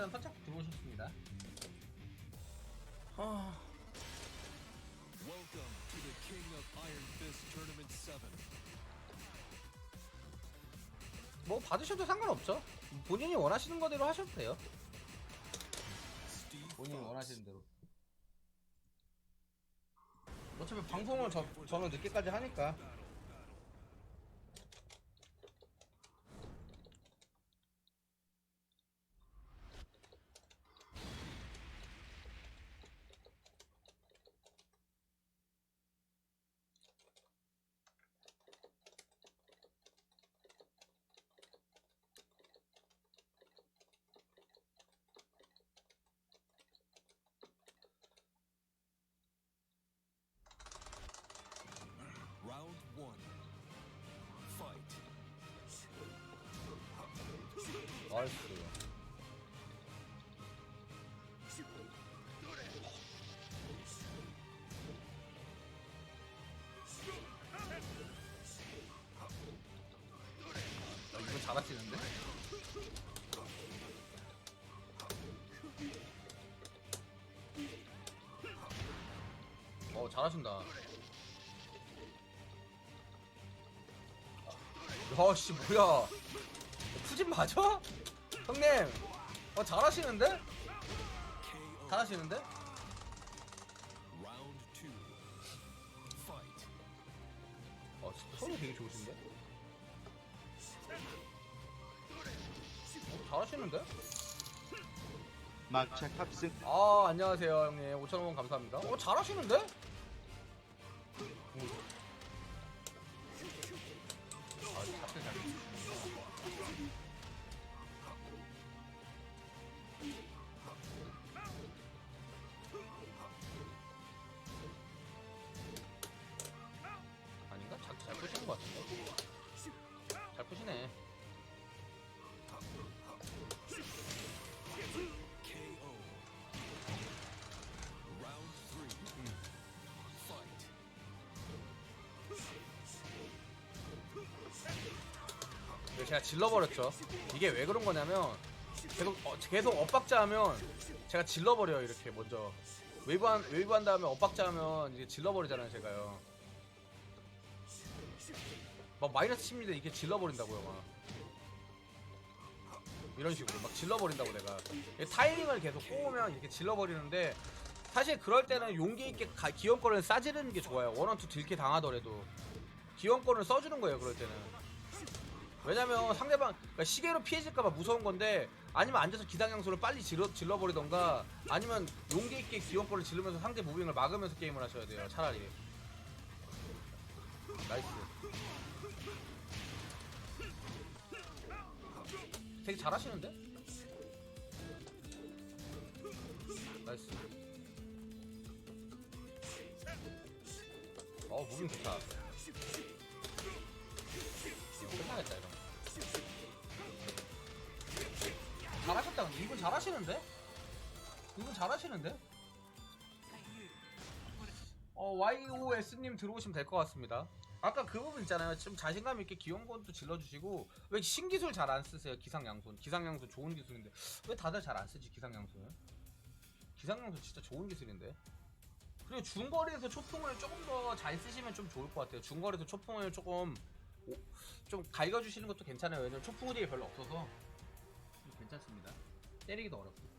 일단 선착 들어오셨습니다. 아, Welcome to the King of Iron Fist Tournament 7. 뭐 받으셔도 상관없죠. 본인이 원하시는 거대로 하셔도 돼요. 본인이. 원하시는 대로. 어차피 방송을 저, 저는 늦게까지 하니까. 나이스. 아, 이거 잘하시는데? 어 잘하신다. 야씨 뭐야? 푸진 맞아? 형님, 어 잘하시는데? 잘하시는데? Round 2. Fight. 어 손이 되게 좋으신데? 어, 잘하시는데? 막차 탑승 아 안녕하세요 형님 5천원 감사합니다 어 잘하시는데? 제가 질러버렸죠. 이게 왜 그런 거냐면 계속 어, 계속 엇박자 하면 제가 질러버려요 이렇게 먼저. 웨이브 한 웨이브 한 다음에 엇박자 하면 이제 질러버리잖아요 제가요. 막 마이너스 10m 이게 질러버린다고요 막. 이런 식으로 막 질러버린다고 내가. 이 타이밍을 계속 꼬우면 이렇게 질러버리는데 사실 그럴 때는 용기 있게 가- 기원권을 싸지르는 게 좋아요. 원원투 딜게 당하더라도. 기원권을 써주는 거예요 그럴 때는 왜냐면 상대방 그러니까 시계로 피해질까봐 무서운 건데 아니면 앉아서 기상향소를 빨리 질러, 질러버리던가 아니면 용기 있게 기원권을 지르면서 상대 무빙을 막으면서 게임을 하셔야 돼요 차라리. 나이스. 되게 잘하시는데? 나이스. 어 무빙 좋다 잘하시는데? 이분 잘하시는데? 어 YOS님 들어오시면 될 것 같습니다. 아까 그 부분 있잖아요. 좀 자신감 있게 기원권도 질러주시고 왜 신기술 잘 안 쓰세요? 기상양손. 기상양손 좋은 기술인데. 왜 다들 잘 안 쓰지 기상양손을 기상양손 진짜 좋은 기술인데. 그리고 중거리에서 초풍을 조금 더 잘 쓰시면 좀 좋을 것 같아요. 중거리에서 초풍을 조금 오, 좀 갈겨주시는 것도 괜찮아요. 왜냐면 초풍 후딜이 별로 없어서. 좀 괜찮습니다. 때리기도 어렵고.